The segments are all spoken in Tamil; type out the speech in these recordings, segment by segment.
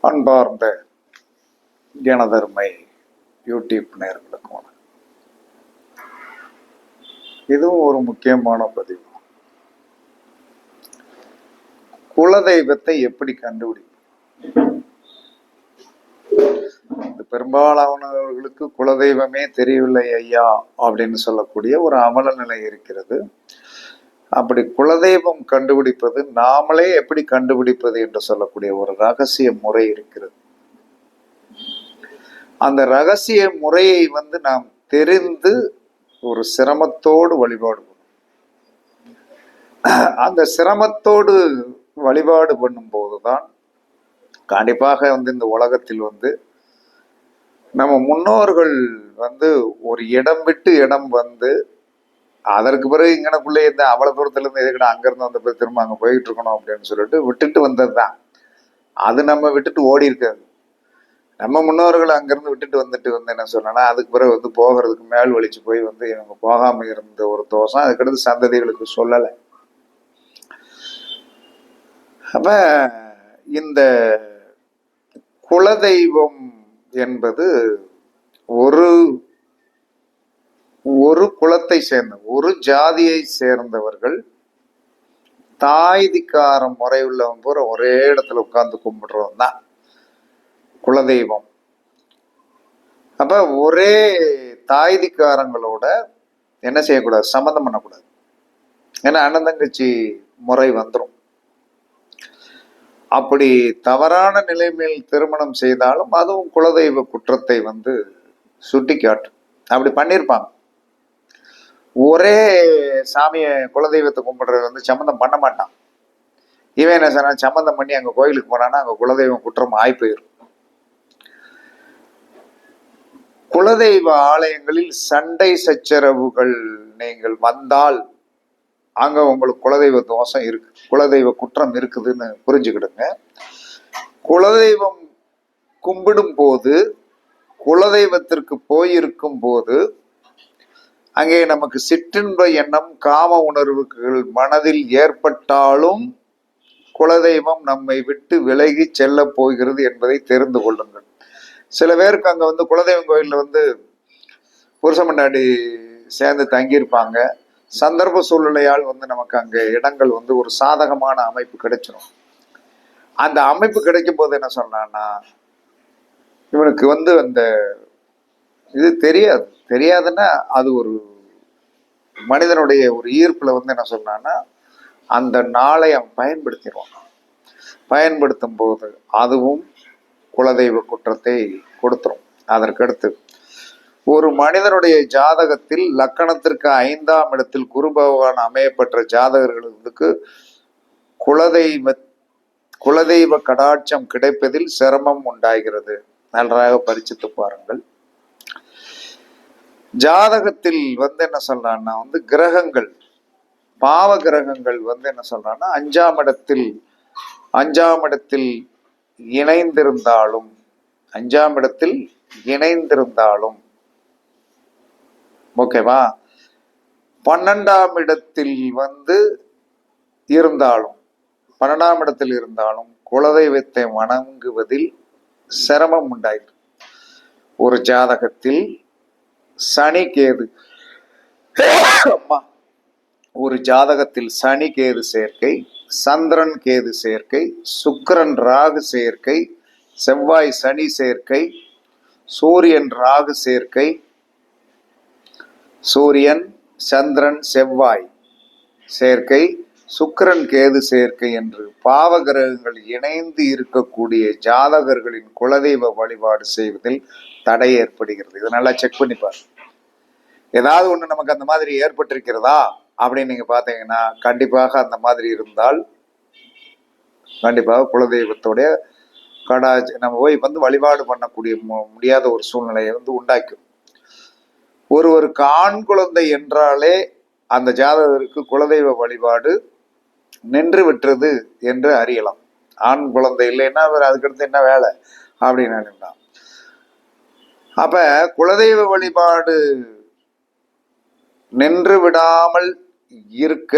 அன்பார்ந்த ஜனதர்மை யூடியூப் நேர்களுக்கு வணக்கம். இதுவும் ஒரு முக்கியமான பதிவு. குலதெய்வத்தை எப்படி கண்டுபிடிக்கும் பெரும்பாலானவர்களுக்கு குலதெய்வமே தெரியவில்லை ஐயா அப்படின்னு சொல்லக்கூடிய ஒரு அமல நிலை இருக்கிறது. அப்படி குலதெய்வம் கண்டுபிடிப்பது நாமளே எப்படி கண்டுபிடிப்பது என்று சொல்லக்கூடிய ஒரு ரகசிய முறை இருக்கிறது. அந்த ரகசிய முறையை வந்து நாம் தெரிந்து ஒரு சிரமத்தோடு வழிபாடு அந்த சிரமத்தோடு வழிபாடு பண்ணும்போது தான் கண்டிப்பாக வந்து இந்த உலகத்தில் வந்து நம்ம முன்னோர்கள் வந்து ஒரு இடம் விட்டு இடம் வந்து அதற்கு பிறகு இங்கனக்குள்ளே இந்த அவ்வளோ தூரத்துல இருந்து எதுக்கடா அங்கேருந்து வந்த பிறகு திரும்ப அங்கே போயிட்டு இருக்கணும் அப்படின்னு சொல்லிட்டு விட்டுட்டு வந்தது தான் அது நம்ம விட்டுட்டு ஓடி இருக்காது. நம்ம முன்னோர்கள் அங்கேருந்து விட்டுட்டு வந்துட்டு வந்து என்ன சொன்னா அதுக்கு பிறகு வந்து போகிறதுக்கு மேல் வலிச்சு போய் வந்து இவங்க போகாம இருந்த ஒரு தோஷம் அதுக்கடுத்து சந்ததிகளுக்கு சொல்லலை. அப்ப இந்த குலதெய்வம் என்பது ஒரு ஒரு குலத்தை சேர்ந்த ஒரு ஜாதியை சேர்ந்தவர்கள் தாய்திக்காரம் முறை உள்ளவன் பூரா ஒரே இடத்துல உட்கார்ந்து கும்பிடுறவன் தான் குலதெய்வம். அப்ப ஒரே தாய்திக்காரங்களோட என்ன செய்யக்கூடாது? சம்மந்தம் பண்ணக்கூடாது. ஏன்னா அண்ணந்தங்கச்சி முறை வந்துடும் அப்படி தவறான நிலைமையில் திருமணம் செய்தாலும் அதுவும் குலதெய்வ குற்றத்தை வந்து சுட்டி காட்டும் அப்படி பண்ணியிருப்பாங்க. ஒரே சாமியை குலதெய்வத்தை கும்பிடுறது வந்து சம்மந்தம் பண்ண மாட்டான். இவன் என்ன சொன்னா சம்மந்தம் பண்ணி அங்கே கோயிலுக்கு போனான்னா அங்கே குலதெய்வம் குற்றம் ஆய் போயிடும் குலதெய்வ ஆலயங்களில் சண்டை சச்சரவுகள் நீங்கள் வந்தால் அங்க உங்களுக்கு குலதெய்வ தோஷம் இருக்கு குலதெய்வ குற்றம் இருக்குதுன்னு புரிஞ்சுக்கிடுங்க. குலதெய்வம் கும்பிடும் போது குலதெய்வத்திற்கு போயிருக்கும் போது அங்கே நமக்கு சிற்றின்ப எண்ணம் காம உணர்வுகள் மனதில் ஏற்பட்டாலும் குலதெய்வம் நம்மை விட்டு விலகி செல்ல போகிறது என்பதை தெரிந்து கொள்ளுங்கள். சில பேருக்கு அங்கே வந்து குலதெய்வம் கோயிலில் வந்து புருஷமண்டாடி சேர்ந்து தங்கியிருப்பாங்க. சந்தர்ப்ப சூழ்நிலையால் வந்து நமக்கு அங்கே இடங்கள் வந்து ஒரு சாதகமான அமைப்பு கிடைச்சிடும் அந்த அமைப்பு கிடைக்கும் போது என்ன சொன்னான்னா இவனுக்கு வந்து அந்த இது தெரியாது. தெரியாதுன்னா அது ஒரு மனிதனுடைய ஒரு ஈர்ப்பில் வந்து என்ன சொன்னான்னா அந்த நாளை அவன் பயன்படுத்திடுவான். பயன்படுத்தும் போது அதுவும் குலதெய்வ குற்றத்தை கொடுத்துரும். அதற்கடுத்து ஒரு மனிதனுடைய ஜாதகத்தில் லக்கணத்திற்கு ஐந்தாம் இடத்தில் குரு பகவான் அமையப்பெற்ற ஜாதகர்களுக்கு குலதெய்வ குலதெய்வ கடாட்சம் கிடைப்பதில் சிரமம் உண்டாகிறது. நன்றாக பரிச்சித்து பாருங்கள். ஜாதகத்தில் வந்து என்ன சொல்றான்னா வந்து கிரகங்கள் பாவ கிரகங்கள் வந்து என்ன சொல்றான்னா அஞ்சாம் இடத்தில் அஞ்சாம் இடத்தில் இணைந்திருந்தாலும் அஞ்சாம் இடத்தில் இணைந்திருந்தாலும் ஓகேவா பன்னெண்டாம் இடத்தில் வந்து இருந்தாலும் பன்னெண்டாம் இடத்தில் இருந்தாலும் குலதெய்வத்தை வணங்குவதில் சிரமம் உண்டாயிற்று ஒரு ஜாதகத்தில் சனி கேது அம்மா ஒரு ஜாதகத்தில் சனி கேது சேர்க்கை சந்திரன் கேது சேர்க்கை சுக்கிரன் ராகு சேர்க்கை செவ்வாய் சனி சேர்க்கை சூரியன் ராகு சேர்க்கை சூரியன் சந்திரன் செவ்வாய் சேர்க்கை சுக்கிரன் கேது சேர்க்கை என்று பாவ கிரகங்கள் இணைந்து இருக்கக்கூடிய ஜாதகர்களின் குலதெய்வ வழிபாடு செய்வதில் தடை ஏற்படுகிறது. இதை நல்லா செக் பண்ணி பாரு ஏதாவது ஒண்ணு நமக்கு அந்த மாதிரி ஏற்பட்டிருக்கிறதா அப்படின்னு நீங்க பாத்தீங்கன்னா கண்டிப்பாக அந்த மாதிரி இருந்தால் கண்டிப்பாக குலதெய்வத்தோடைய கடாஜ் நம்ம போய் வந்து வழிபாடு பண்ணக்கூடிய மு- முடியாத ஒரு சூழ்நிலையை வந்து உண்டாக்கும். ஒருவருக்கு ஆண் குழந்தை என்றாலே அந்த ஜாதகருக்கு குலதெய்வ வழிபாடு நின்று விட்டுறது என்று அறியலாம். ஆண் குழந்தை இல்லைன்னா அவர் அதுக்கடுத்து என்ன வேலை? அப்படின்னு நினைக்கிறான் அப்ப குலதெய்வ வழிபாடு நின்று விடாமல் இருக்க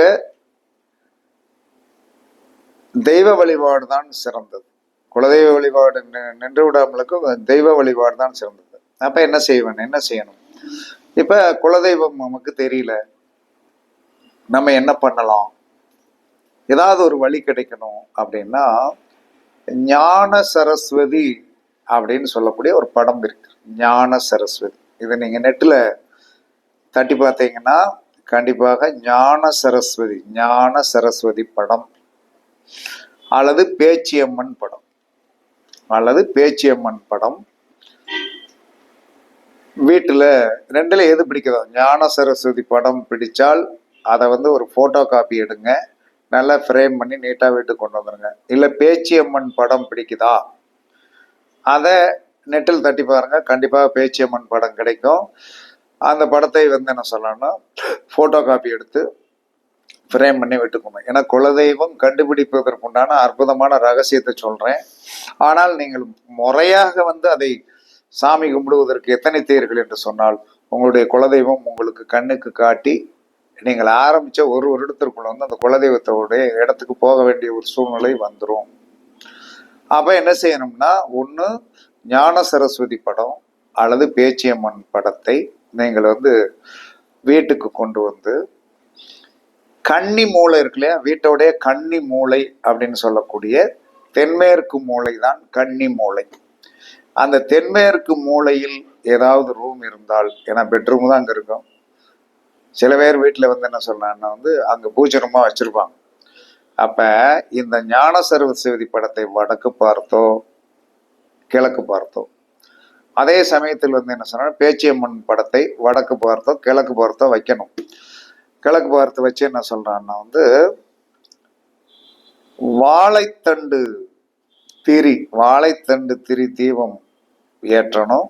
தெய்வ வழிபாடு தான் சிறந்தது. குலதெய்வ வழிபாடு நின்று விடாமலுக்கு தெய்வ வழிபாடு தான் சிறந்தது. அப்ப என்ன செய்வேன்? என்ன செய்யணும்? இப்ப குலதெய்வம் நமக்கு தெரியல. நம்ம என்ன பண்ணலாம்? ஏதாவது ஒரு வழி கிடைக்கணும் அப்படின்னா ஞான சரஸ்வதி அப்படின்னு சொல்லக்கூடிய ஒரு படம் இருக்கு. ஞான சரஸ்வதி. இதை நீங்க நெட்டில் தட்டி பார்த்தீங்கன்னா கண்டிப்பாக ஞான சரஸ்வதி ஞான சரஸ்வதி படம் அல்லது பேச்சியம்மன் படம். அல்லது பேச்சியம்மன் படம். வீட்டில் ரெண்டுல எது பிடிக்குதோ ஞான சரஸ்வதி படம் பிடிச்சால் அதை வந்து ஒரு ஃபோட்டோ காப்பி எடுங்க. நல்லா ஃப்ரேம் பண்ணி நீட்டாக வீட்டுக்கு கொண்டு வந்துடுங்க இல்லை பேச்சியம்மன் படம் பிடிக்குதா? அதை நெட்டில் தட்டி பாருங்கள் கண்டிப்பாக பேச்சியம்மன் படம் கிடைக்கும். அந்த படத்தை வந்து என்ன சொல்லணும்னா ஃபோட்டோ காப்பி எடுத்து ஃப்ரேம் பண்ணி விட்டுக்கணும் ஏன்னா குலதெய்வம் கண்டுபிடிப்பதற்குண்டான அற்புதமான ரகசியத்தை சொல்றேன். ஆனால் நீங்கள் முறையாக வந்து அதை சாமி கும்பிடுவதற்கு எத்தனை தேர்கள் என்று சொன்னால் உங்களுடைய குலதெய்வம் உங்களுக்கு கண்ணுக்கு காட்டி நீங்கள் ஆரம்பிச்ச ஒரு வருடத்திற்குள்ள வந்து அந்த குலதெய்வத்தோடைய இடத்துக்கு போக வேண்டிய ஒரு சூழ்நிலை வந்துடும் அப்ப என்ன செய்யணும்னா ஒன்று ஞான சரஸ்வதி படம் அல்லது பேச்சியம்மன் படத்தை நீங்கள் வந்து வீட்டுக்கு கொண்டு வந்து கன்னி மூளை இருக்கு இல்லையா? வீட்டோடைய கன்னி மூளை அப்படின்னு சொல்லக்கூடிய தென்மேற்கு மூளை தான் கன்னி மூளை. அந்த தென்மேற்கு மூலையில் ஏதாவது ரூம் இருந்தால் ஏன்னா பெட்ரூம் தான் அங்கே இருக்கும். சில பேர் வீட்டில் வந்து என்ன சொல்றாங்கன்னா வந்து அங்கே பூஜை ரூமாக வச்சுருப்பாங்க. அப்போ இந்த ஞான சரஸ்வதி படத்தை வடக்கு பார்த்தோ கிழக்கு பார்த்தோ அதே சமயத்தில் வந்து என்ன சொன்னா பேச்சியம்மன் படத்தை வடக்கு பார்த்தோ கிழக்கு பார்த்தோ வைக்கணும். கிழக்கு பார்த்து வச்சு என்ன சொல்கிறான்னா வந்து வாழைத்தண்டு திரி வாழைத்தண்டு திரி தீபம் ஏற்றணும்.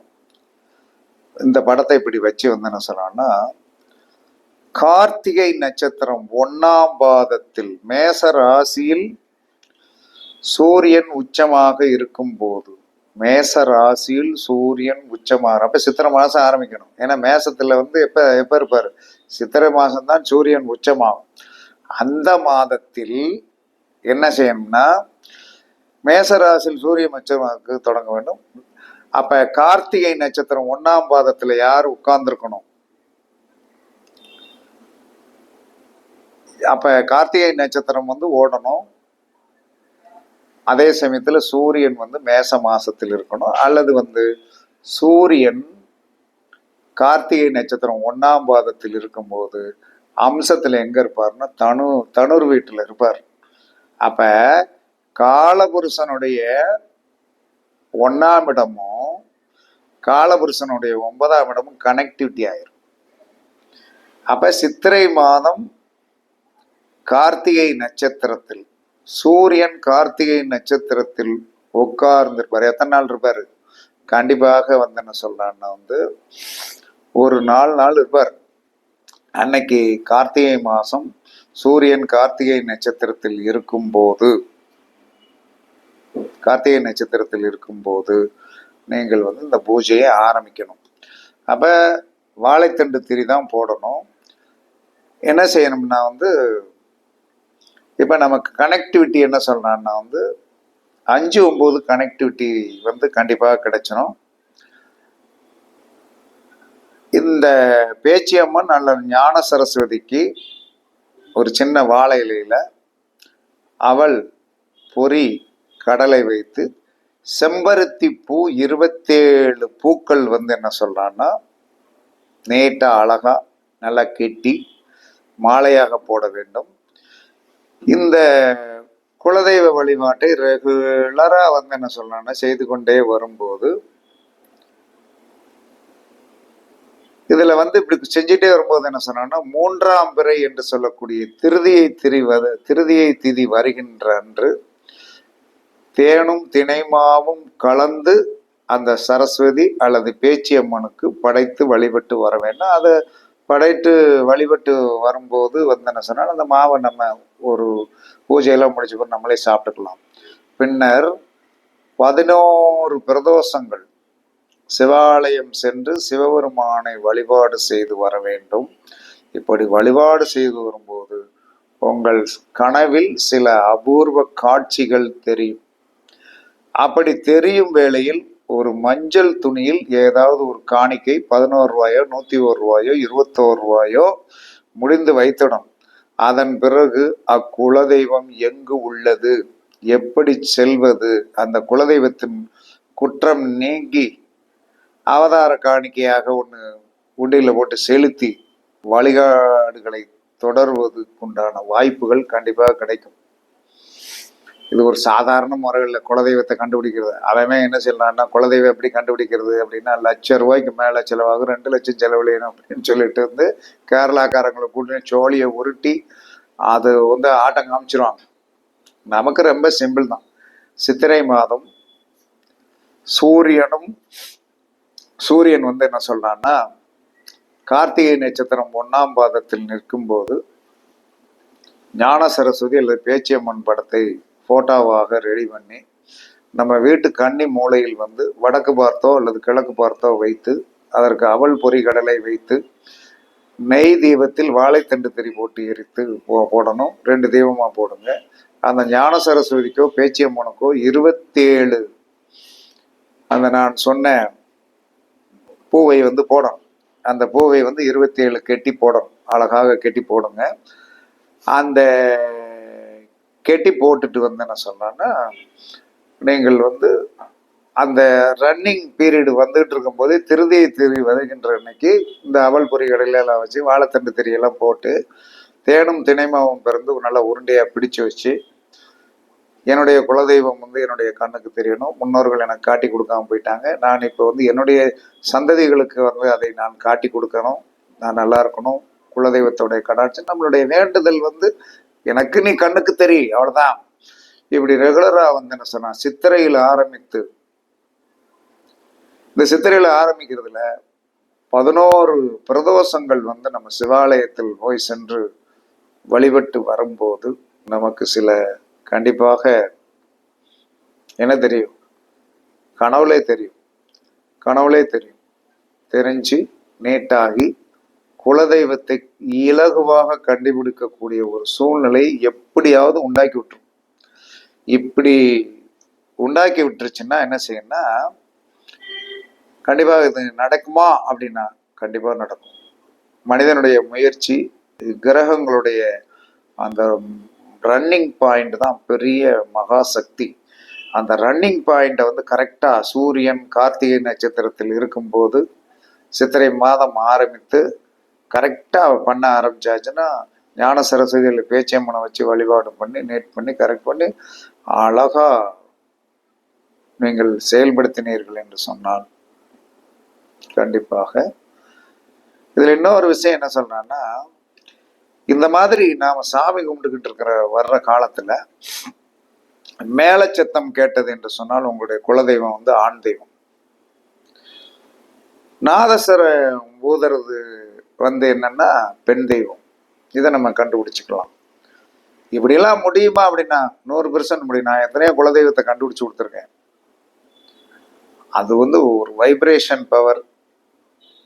இந்த படத்தை இப்படி வச்சு வந்து என்ன சொல்கிறான்னா கார்த்திகை நட்சத்திரம் ஒன்னாம் பாதத்தில் மேச ராசியில் சூரியன் உச்சமாக இருக்கும் போது மேச ராசியில் சூரியன் உச்சமாக அப்போ சித்திரை மாதம் ஆரம்பிக்கணும். ஏன்னா மேசத்தில் வந்து எப்போ எப்ப இருப்பார்? சித்திரை மாதம்தான் சூரியன் உச்சமாகும். அந்த மாதத்தில் என்ன செய்யணும்னா மேசராசியில் சூரியன் உச்சமாக தொடங்க வேண்டும். அப்போ கார்த்திகை நட்சத்திரம் ஒன்றாம் பாதத்தில் யார் உட்கார்ந்துருக்கணும்? அப்போ கார்த்திகை நட்சத்திரம் வந்து ஓடணும். அதே சமயத்துல சூரியன் வந்து மேச மாசத்தில் இருக்கணும். அல்லது வந்து சூரியன் கார்த்திகை நட்சத்திரம் ஒன்னாம் பாதத்தில் இருக்கும்போது அம்சத்துல எங்க இருப்பார்னா தனு தனுர் வீட்டுல இருப்பார். அப்ப காலபுருஷனுடைய ஒன்னாம் இடமும் காலபுருஷனுடைய ஒன்பதாம் இடமும் கனெக்டிவிட்டி ஆயிரும். அப்ப சித்திரை மாதம் கார்த்திகை நட்சத்திரத்தில் சூரியன் கார்த்திகை நட்சத்திரத்தில் உட்கார்ந்துருப்பார். எத்தனை நாள் இருப்பாரு? கண்டிப்பாக வந்து என்ன சொல்றான்னா வந்து ஒரு நாலு நாள் இருப்பார். அன்னைக்கு கார்த்திகை மாசம் சூரியன் கார்த்திகை நட்சத்திரத்தில் இருக்கும்போது கார்த்திகை நட்சத்திரத்தில் இருக்கும்போது நீங்கள் வந்து இந்த பூஜையை ஆரம்பிக்கணும். அப்ப வாழைத்தண்டு திரி தான் போடணும். என்ன செய்யணும்னா வந்து இப்போ நமக்கு கனெக்டிவிட்டி என்ன சொல்கிறான்னா வந்து அஞ்சு ஒம்பது கனெக்டிவிட்டி வந்து கண்டிப்பாக கிடைச்சிடும் இந்த பேச்சியம்மன் அல்லது ஞான சரஸ்வதிக்கு ஒரு சின்ன வாழை இலையில் அவள் பொறி கடலை வைத்து செம்பருத்தி பூ இருபத்தேழு பூக்கள் வந்து என்ன சொல்கிறான்னா நீட்டாக அழகாக நல்லா கெட்டி மாலையாக போட வேண்டும். இந்த குலதெய்வ வழிபாட்டை ரெகுலராக வந்து என்ன சொல்லணும்னா செய்து கொண்டே வரும்போது இதில் வந்து இப்படி செஞ்சுட்டே வரும்போது என்ன சொன்னா மூன்றாம் பிறை என்று சொல்லக்கூடிய திருதியை திரி வத திருதியை திதி வருகின்ற அன்று தேனும் திணைமாவும் கலந்து அந்த சரஸ்வதி அல்லது பேச்சியம்மனுக்கு படைத்து வழிபட்டு வர வேண்டும். அதை படைத்து வழிபட்டு வரும்போது வந்து என்ன சொன்னால் அந்த மாவை நம்ம ஒரு பூஜையெல்லாம் முடிச்ச நம்மளே சாப்பிட்டுக்கலாம். பின்னர் பதினோரு பிரதோஷங்கள். சிவாலயம் சென்று சிவபெருமானை வழிபாடு செய்து வர வேண்டும். இப்படி வழிபாடு செய்து வரும்போது உங்கள் கனவில் சில அபூர்வ காட்சிகள் தெரியும். அப்படி தெரியும் வேளையில் ஒரு மஞ்சள் துணியில் ஏதாவது ஒரு காணிக்கை பதினோரு ரூபாயோ நூத்தி ஒரு ரூபாயோ இருபத்தோரு ரூபாயோ முடிந்து வைத்திடும் அதன் பிறகு அக்குலதெய்வம் எங்கு உள்ளது? எப்படி செல்வது? அந்த குலதெய்வத்தின் குற்றம் நீங்கி அவதார காணிக்கையாக ஒன்று உண்டியில் போட்டு செலுத்தி வழிகாடுகளை தொடர்வதற்குண்டான வாய்ப்புகள் கண்டிப்பாக கிடைக்கும். இது ஒரு சாதாரண முறையில் குலதெய்வத்தை கண்டுபிடிக்கிறது. அவன் என்ன சொல்றான்னா குலதெய்வம் எப்படி கண்டுபிடிக்கிறது அப்படின்னா லட்ச ரூபாய்க்கு மேலே செலவாகும் ரெண்டு லட்சம் செலவழியணும் அப்படின்னு சொல்லிட்டு வந்து கேரளாக்காரங்களை கூட்டி சோழியை உருட்டி அது வந்து ஆட்டம் காமிச்சிருவாங்க. நமக்கு ரொம்ப சிம்பிள் தான். சித்திரை மாதம் சூரியனும் சூரியன் வந்து என்ன சொல்கிறான்னா கார்த்திகை நட்சத்திரம் ஒன்றாம் பாதத்தில் நிற்கும்போது ஞான சரஸ்வதி அல்லது பேச்சியம்மன் படத்தை ஃபோட்டோவாக ரெடி பண்ணி நம்ம வீட்டு கன்னி மூலையில் வந்து வடக்கு பார்த்தோ அல்லது கிழக்கு பார்த்தோ வைத்து அதற்கு அவல் பொறி கடலை வைத்து நெய் தீபத்தில் வாழைத்தண்டு திரி போட்டு எரித்து போ- போடணும். ரெண்டு தீபமாக போடுங்க. அந்த ஞான சரஸ்வதிக்கோ பேச்சியம்மனுக்கோ இருபத்தேழு. அந்த நான் சொன்ன பூவை வந்து போடணும். அந்த பூவை வந்து இருபத்தி ஏழு கெட்டி போடணும். அழகாக கெட்டி போடுங்க. அந்த கெட்டி போட்டுட்டு வந்து என்ன சொன்னேன்னா நீங்கள் வந்து அந்த ரன்னிங் பீரியடு வந்துகிட்டு இருக்கும்போது திருதியை திரி வருகின்ற அன்னைக்கு இந்த அவல் பொறி கடையிலெல்லாம் வச்சு வாழைத்தண்டு திரியெல்லாம் போட்டு தேனும் திணைமாவும் பிறந்து நல்லா உருண்டையாக பிடிச்சு வச்சு என்னுடைய குலதெய்வம் வந்து என்னுடைய கண்ணுக்கு தெரியணும் முன்னோர்கள் எனக்கு காட்டி கொடுக்காம போயிட்டாங்க. நான் இப்போ வந்து என்னுடைய சந்ததிகளுக்கு வந்து அதை நான் காட்டி கொடுக்கணும். நான் நல்லா இருக்கணும். குலதெய்வத்தோடைய கடாட்சி நம்மளுடைய வேண்டுதல் வந்து எனக்கு நீ கண்ணுக்கு தெரி அவ்வளவுதான். இப்படி ரெகுலரா வந்து என்ன சொன்னா சித்திரையில் ஆரம்பித்து இந்த சித்திரையில் ஆரம்பிக்கிறதுல பதினோரு பிரதோஷங்கள் வந்து நம்ம சிவாலயத்தில் போய் சென்று வழிபட்டு வரும்போது நமக்கு சில கண்டிப்பாக என்ன தெரியும்? கனவுலே தெரியும். கனவுலே தெரியும். தெரிஞ்சு நீட்டாகி குலதெய்வத்தை இலகுவாக கண்டுபிடிக்கக்கூடிய ஒரு சூழ்நிலை எப்படியாவது உண்டாக்கி விட்டுரும். இப்படி உண்டாக்கி விட்டுருச்சுன்னா என்ன செய்யணும்னா கண்டிப்பாக இது நடக்குமா அப்படின்னா கண்டிப்பாக நடக்கும். மனிதனுடைய முயற்சி கிரகங்களுடைய அந்த ரன்னிங் பாயிண்ட் தான் பெரிய மகா சக்தி அந்த ரன்னிங் பாயிண்ட்டை வந்து கரெக்டாக சூரியன் கார்த்திகை நட்சத்திரத்தில் இருக்கும்போது சித்திரை மாதம் ஆரம்பித்து கரெக்டாக பண்ண ஆரம்பிச்சாச்சுன்னா ஞான சரஸ்வதியில் பேச்சியம்மனை வச்சு வழிபாடு பண்ணி நேட் பண்ணி கரெக்ட் பண்ணி அழகா நீங்கள் செயல்படுத்தினீர்கள் என்று சொன்னால் கண்டிப்பாக. இதில் இன்னொரு விஷயம் என்ன சொல்கிறேன்னா இந்த மாதிரி நாம் சாமி கும்பிட்டுக்கிட்டு இருக்கிற வர்ற காலத்துல மேலச்சத்தம் கேட்டது என்று சொன்னால் உங்களுடைய குலதெய்வம் வந்து ஆண் தெய்வம். நாதஸ்வர ஊதுறது வந்து என்னன்னா பெண் தெய்வம். இதை நம்ம கண்டுபிடிச்சிக்கலாம். இப்படிலாம் முடியுமா அப்படின்னா நூறு பெர்சன்ட் முடியும். நான் எத்தனையோ குலதெய்வத்தை கண்டுபிடிச்சு கொடுத்துருக்கேன். அது வந்து ஒரு வைப்ரேஷன் பவர்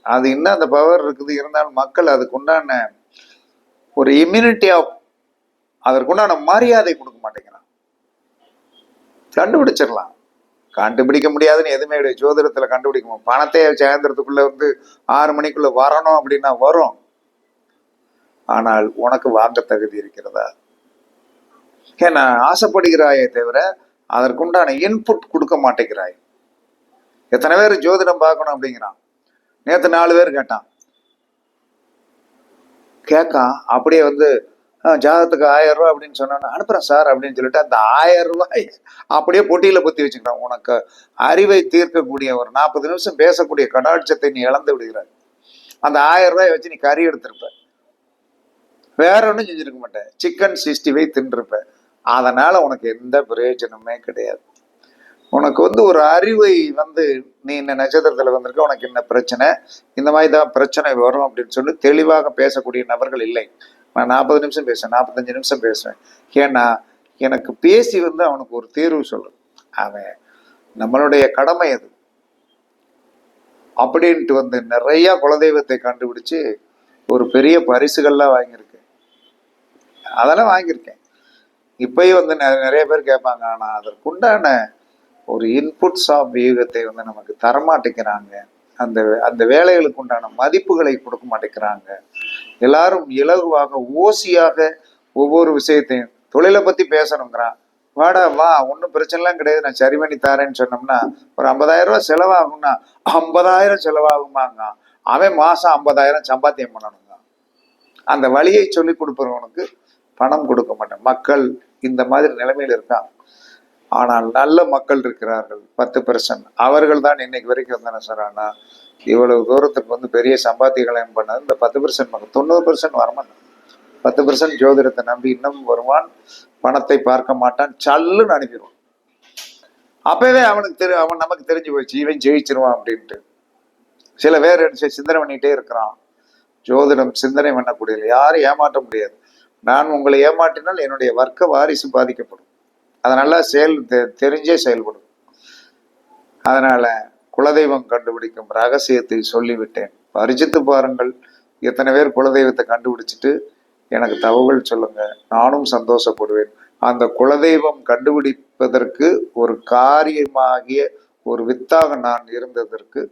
அது இன்னும் அந்த பவர் இருக்குது? இருந்தாலும் மக்கள் அதுக்கு உண்டான ஒரு இம்யூனிட்டி ஆஃப் அதற்குண்டான மரியாதை கொடுக்க மாட்டேங்கிறான். கண்டுபிடிச்சிடலாம். கண்டுபிடிக்க முடியாதுன்னு எதுவுமே கிடையாது. ஜோதிடத்துல கண்டுபிடிக்க பணத்தை சேர்ந்துறதுக்குள்ள வந்து ஆறு மணிக்குள்ள வரணும் அப்படின்னா வரும். ஆனால் உனக்கு வாங்க தகுதி இருக்கிறதா? ஏன்னா ஆசைப்படுகிறாயே தவிர அதற்குண்டான இன்புட் கொடுக்க மாட்டேங்கிறாய். எத்தனை பேர் ஜோதிடம் பார்க்கணும் அப்படிங்கிறான். நேத்து நாலு பேர் கேட்டான். கேட்கான் அப்படியே வந்து ஜாதகத்துக்கு ஆயிரம் ரூபாய் அப்படின்னு சொன்னா அனுப்புறேன் சார் அப்படின்னு சொல்லிட்டு அந்த ஆயிரம் ரூபாய் அப்படியே பொட்டியில குத்தி வச்சுக்கிறான் உனக்கு அறிவை தீர்க்கக்கூடிய ஒரு நாற்பது நிமிஷம் பேசக்கூடிய கடாட்சத்தை நீ இழந்து விடுகிறாய். அந்த ஆயிரம் ரூபாய் வச்சு நீ கறி எடுத்திருப்ப. வேற ஒன்றும் செஞ்சிருக்க மாட்டேன். சிக்கன் சிக்ஸ்டி ஃபைவ் தின்றுப்ப. அதனால உனக்கு எந்த பிரயோஜனமே கிடையாது. உனக்கு வந்து ஒரு அறிவை வந்து நீ இந்த நட்சத்திரத்துல வந்திருக்க உனக்கு என்ன பிரச்சனை? இந்த மாதிரி தான் பிரச்சனை வரும் அப்படின்னு சொல்லி தெளிவாக பேசக்கூடிய நபர்கள் இல்லை. நான் நாற்பது நிமிஷம் பேசுவேன் நாற்பத்தஞ்சு நிமிஷம் பேசுவேன் ஏன்னா எனக்கு பேசி வந்து அவனுக்கு ஒரு தீர்வு சொல்லணும் அவன் நம்மளுடைய கடமை அது. அப்படின்ட்டு வந்து நிறைய குலதெய்வத்தை கண்டுபிடிச்சு ஒரு பெரிய பரிசுகள்லாம் வாங்கியிருக்கேன். அதெல்லாம் வாங்கியிருக்கேன். இப்பயும் வந்து நிறைய பேர் கேட்பாங்க ஆனால் அதற்குண்டான ஒரு இன்புட்ஸ் ஆஃப் வியூகத்தை வந்து நமக்கு தரமாட்டேங்கிறாங்க அந்த அந்த வேலைகளுக்கு உண்டான மதிப்புகளை கொடுக்க மாட்டேங்கிறாங்க. எல்லாரும் இலகுவாக ஓசியாக ஒவ்வொரு விஷயத்தையும் தொழிலை பற்றி பேசணுங்கிறான். வாடா வா ஒன்றும் பிரச்சனைலாம் கிடையாது. நான் சரி பண்ணி தரேன்னு சொன்னோம்னா ஒரு ஐம்பதாயிரம் ரூபாய் செலவாகும்னா ஐம்பதாயிரம் செலவாகுமாங்க. அவன் மாதம் ஐம்பதாயிரம் சம்பாத்தியம் பண்ணணுங்க. அந்த வழியை சொல்லி கொடுப்பவனுக்கு பணம் கொடுக்க மாட்டேன். மக்கள் இந்த மாதிரி நிலைமையில் இருக்கான் ஆனால் நல்ல மக்கள் இருக்கிறார்கள் பத்து பெர்சன்ட் அவர்கள் தான் இன்னைக்கு வரைக்கும் வந்தன என்ன ஆனால் இவ்வளவு தூரத்துக்கு வந்து பெரிய சம்பாத்தியம் பண்ணது இந்த பத்து பெர்சன்ட் மக்கள் தொண்ணூறு பெர்சன்ட் வரமாட்டான். பத்து பெர்சன்ட் ஜோதிடத்தை நம்பி இன்னும் வருவான் பணத்தை பார்க்க மாட்டான் சல்லுன்னு அனுப்பிடுவான். அப்பவே அவனுக்கு தெரி அவன் நமக்கு தெரிஞ்சு போச்சு இவன் ஜெயிச்சிருவான் அப்படின்ட்டு. சில பேர் என்ன செய்ய- சிந்தனை பண்ணிகிட்டே இருக்கிறான். ஜோதிடம் சிந்தனை பண்ணக்கூடியது யாரும் ஏமாற்ற முடியாது. நான் உங்களை ஏமாற்றினால் என்னுடைய வர்க்க வாரிசு பாதிக்கப்படும். அதனால செயல் தெ- தெரிஞ்சே செயல்படும். அதனால குலதெய்வம் கண்டுபிடிக்கும் ரகசியத்தை சொல்லிவிட்டேன். பரிசித்து பாருங்கள். எத்தனை பேர் குலதெய்வத்தை கண்டுபிடிச்சிட்டு எனக்கு தகவல் சொல்லுங்க. நானும் சந்தோஷப்படுவேன். அந்த குலதெய்வம் கண்டுபிடிப்பதற்கு ஒரு காரியமாகிய ஒரு வித்தாக நான் இருந்ததற்கு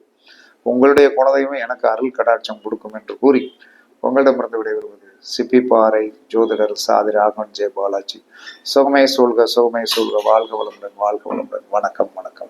உங்களுடைய குலதெய்வம் எனக்கு அருள் கடாட்சம் கொடுக்கும் என்று கூறி உங்களிடமிருந்து விடைபெறுவது சிப்பிப்பாறை ஜோதிடர் சாதி ராகவன் ஜெய பாலாஜி சுகமே சூழ்க சுகமே சூழ்க வாழ்க வளமுடன் வாழ்க வளமுடன். வணக்கம் வணக்கம்.